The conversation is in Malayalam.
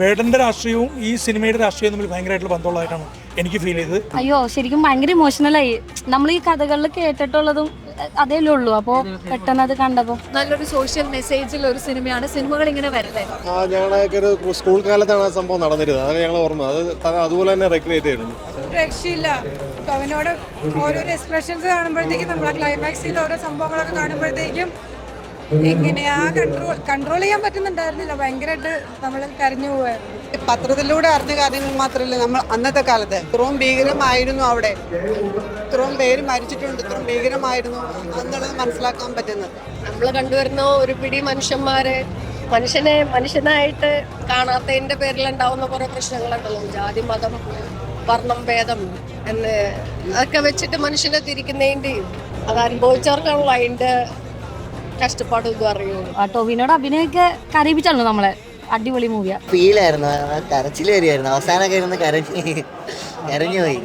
വേടന്റെ രാഷ്ട്രീയവും ഈ സിനിമയുടെ രാഷ്ട്രീയവും തമ്മിൽ ഭയങ്കരമായിട്ടുള്ള ബന്ധമുള്ളതായിട്ടാണ് എനിക്ക് ഫീൽ ചെയ്തത്. അയ്യോ ശരിക്കും ഭയങ്കര ഇമോഷണൽ ആയി. നമ്മൾ ഈ കഥകളിൽ കേട്ടിട്ടുള്ളതും അതേല്ലേ അതേ ഉള്ളൂ. അപ്പോ പെട്ടെന്ന് അത് കണ്ടപ്പോ. നല്ലൊരു സോഷ്യൽ മെസ്സേജിൽ ഒരു സിനിമയാണ്. സിനിമകൾ ഇങ്ങനെ വരുന്നത് ആ ഞങ്ങളൊക്കെ ഒരു സ്കൂൾ കാലത്താണ് ആ സംഭവം നടന്നിരുന്നത്. അതാണ് ഞങ്ങൾ ഓർമ്മ. അത് അതുപോലെ തന്നെ റെക്രിയേറ്റ് ചെയ്യുന്നു രക്ഷയില്ല. അവനോട് ഓരോരോ എക്സ്പ്രഷൻസ് കാണുമ്പോഴത്തേക്കും നമ്മൾ ക്ലൈമാക്സിൽ ഓരോ സംഭവങ്ങളൊക്കെ കാണുമ്പോഴത്തേക്കും എങ്ങനെയാ കൺട്രോൾ കൺട്രോൾ ചെയ്യാൻ പറ്റുന്നുണ്ടായിരുന്നില്ല. ഭയങ്കരമായിട്ട് നമ്മൾ കരഞ്ഞു പോവായിരുന്നു പത്രത്തിലൂടെ അറിഞ്ഞ കാര്യങ്ങൾ മാത്രമല്ല നമ്മൾ അന്നത്തെ കാലത്ത് ഇത്രയും ഭീകരമായിരുന്നു അവിടെ. ഇത്രയും പേര് മരിച്ചിട്ടുണ്ട് ഇത്രയും ഭീകരമായിരുന്നു. എന്നുള്ളത് മനസ്സിലാക്കാൻ പറ്റുന്നത്? നമ്മൾ കണ്ടുവരുന്ന ഒരു പിടി മനുഷ്യന്മാരെ മനുഷ്യനെ മനുഷ്യനായിട്ട് കാണാത്തതിന്റെ പേരിൽ ഉണ്ടാവുന്ന കുറെ പ്രശ്നങ്ങളുണ്ടല്ലോ. ജാതി മതം വർണം ഭേദം എന്ന് അതൊക്കെ വെച്ചിട്ട് മനുഷ്യനെ തിരിക്കുന്നതിന്റെയും അത് അനുഭവിച്ചവർക്കാണല്ലോ അതിന്റെ കഷ്ടപ്പാടും ഇതും അറിയുള്ളൂ. ആ ടോവിനോട് അഭിനയൊക്കെ കരയിപ്പിച്ചല്ലോ നമ്മളെ അടിപൊളി മൂവിയാ ഫീലായിരുന്നു കരച്ചിൽ വരികയായിരുന്നു അവസാനമൊക്കെ ഇരുന്ന് കരഞ്ഞ് കരഞ്ഞു പോയി.